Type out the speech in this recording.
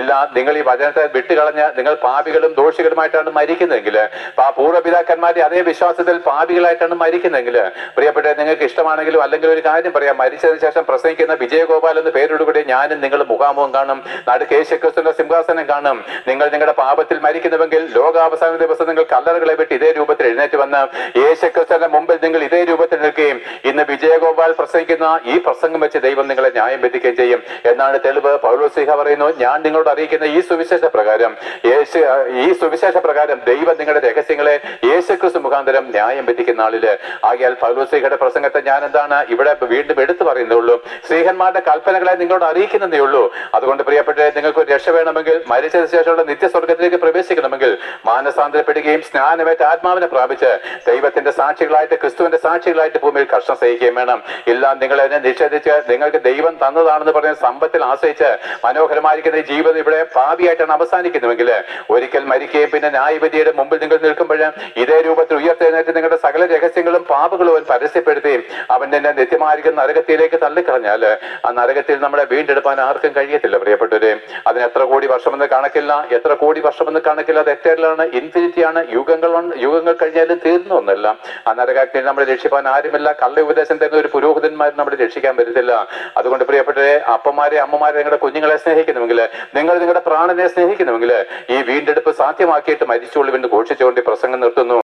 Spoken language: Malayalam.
ഇല്ല. നിങ്ങൾ ഈ വചനത്തെ വിട്ടുകളഞ്ഞ് നിങ്ങൾ പാപികളും ദോഷികളുമായിട്ടാണ് മരിക്കുന്നതെങ്കിൽ ആ പൂർവപിതാക്കന്മാരുടെ അതേ വിശ്വാസത്തിൽ പാപികളായിട്ടാണ് മരിക്കുന്നതെങ്കിൽ പ്രിയപ്പെട്ട നിങ്ങൾക്ക് ഇഷ്ടമാണെങ്കിലും അല്ലെങ്കിൽ ഒരു കാര്യം പറയാം. മരിച്ചതിന് ശേഷം പ്രസംഗിക്കുന്ന വിജയഗോപാൽ എന്ന പേരോടുകൂടി ഞാനും നിങ്ങൾ മുഖാമുഖം കാണും. നടുക്ക് യേശുക്രിസ്തുവിന്റെ സിംഹാസനം കാണും. നിങ്ങൾ നിങ്ങളുടെ പാപത്തിൽ മരിക്കുന്നുവെങ്കിൽ ലോകാവസാന ദിവസം നിങ്ങൾ കല്ലറുകളെ വിട്ട് ഇതേ രൂപത്തിൽ എഴുന്നേറ്റ് വന്ന് യേശുക്രിസ്തുവിന്റെ മുമ്പിൽ നിങ്ങൾ ഇതേ രൂപത്തിൽ നിൽക്കുകയും ഇന്ന് വിജയഗോപാൽ പ്രസംഗിക്കുന്ന ഈ പ്രസംഗം വെച്ച് ദൈവം നിങ്ങളെ ന്യായം വിധിക്കുകയും ചെയ്യും. എന്നാണ് തെളിവ്. പൗലോസിഹ പറയുന്നു ഞാൻ നിങ്ങളോട് അറിയിക്കുന്ന ഈ സുവിശേഷ പ്രകാരം യേശു ഈ സുവിശേഷ പ്രകാരം ദൈവം നിങ്ങളുടെ രഹസ്യങ്ങളെ യേശുക്രിസ്തു മുഖാന്തരം ന്യായം വിധിക്കുന്ന ആളിൽ. ആകിയാൽ പൗലോസിഹയുടെ പ്രസംഗത്തെ ഞാൻ എന്താണ് ഇവിടെ വീണ്ടും എടുത്തു പറയുന്നുള്ളൂ സ്ത്രീഹന്മാരുടെ കൽപ്പനകളെ നിങ്ങളോട് അറിയിക്കുന്നതേ ഉള്ളൂ. അതുകൊണ്ട് പ്രിയപ്പെട്ട നിങ്ങൾക്ക് രക്ഷ വേണമെങ്കിൽ മരിച്ചതിന് ശേഷമുള്ള നിത്യസ്വർഗത്തിലേക്ക് പ്രവേശിക്കണമെങ്കിൽ മാനസാന്തരപ്പെടുകയും സ്നാനമേറ്റ ആത്മാവിനെ പ്രാപിച്ച് ദൈവത്തിന്റെ സാക്ഷികളായിട്ട് ക്രിസ്തുവിന്റെ സാക്ഷികളായിട്ട് ഭൂമിയിൽ കഷ്ടം സഹിക്കുകയും വേണം. ഇല്ല എന്നെ നിഷേധിച്ച് നിങ്ങൾക്ക് ദൈവം തന്നതാണെന്ന് പറഞ്ഞ സമ്പത്തിൽ ആശ്രയിച്ച് മനോഹരമായിരിക്കുന്ന ഈ ജീവിതം ഇവിടെ ഭാവിയായിട്ടാണ് അവസാനിക്കുന്നുവെങ്കിൽ ഒരിക്കൽ മരിക്കുകയും പിന്നെ ന്യായവിധിയുടെ മുമ്പിൽ നിങ്ങൾ നിൽക്കുമ്പോൾ ഇതേ രൂപത്തിൽ ഉയർത്തെഴുന്നേറ്റ് നിങ്ങളുടെ സകല രഹസ്യങ്ങളും പാപങ്ങളും അവൻ പരസ്യപ്പെടുത്തുകയും അവൻ നിന്നെ നിത്യമായിരിക്കുന്ന നരകത്തിലേക്ക് തള്ളിക്കളഞ്ഞാൽ ആ നരകത്തിൽ നമ്മളെ വീണ്ടെടുപ്പാൻ ആർക്കും കഴിയത്തില്ല പ്രിയപ്പെട്ടവരെ. അതിന് എത്ര കോടി വർഷമെന്ന് കണക്കില്ല എത്ര കോടി വർഷമെന്ന് കണക്കില്ല അത് എറ്റേറിലാണ് ഇൻഫിനിറ്റി ആണ് യുഗങ്ങൾ യുഗങ്ങൾ കഴിഞ്ഞാലും തീർന്നു ഒന്നല്ല ആ നരകാഗ്നിയിൽ നമ്മളെ രക്ഷിപ്പാൻ ആരുമില്ല. കള്ള ഉപദേശം തരുന്ന ഒരു പുരോഹിതന്മാർ നമ്മളെ രക്ഷിക്കാൻ പറ്റത്തില്ല. അതുകൊണ്ട് പ്രിയപ്പെട്ടവരെ അപ്പമാരെ അമ്മമാരെ നിങ്ങളുടെ കുഞ്ഞുങ്ങളെ സ്നേഹിക്കുന്നുവെങ്കിൽ നിങ്ങൾ നിങ്ങളുടെ പ്രാണനെ സ്നേഹിക്കുന്നുവെങ്കിൽ ഈ വീണ്ടെടുപ്പ് സാധ്യമാക്കിയിട്ട് മരിച്ചുകൊള്ളുവിന് ഘോഷിച്ചുകൊണ്ട് പ്രസംഗം നിർത്തുന്നു.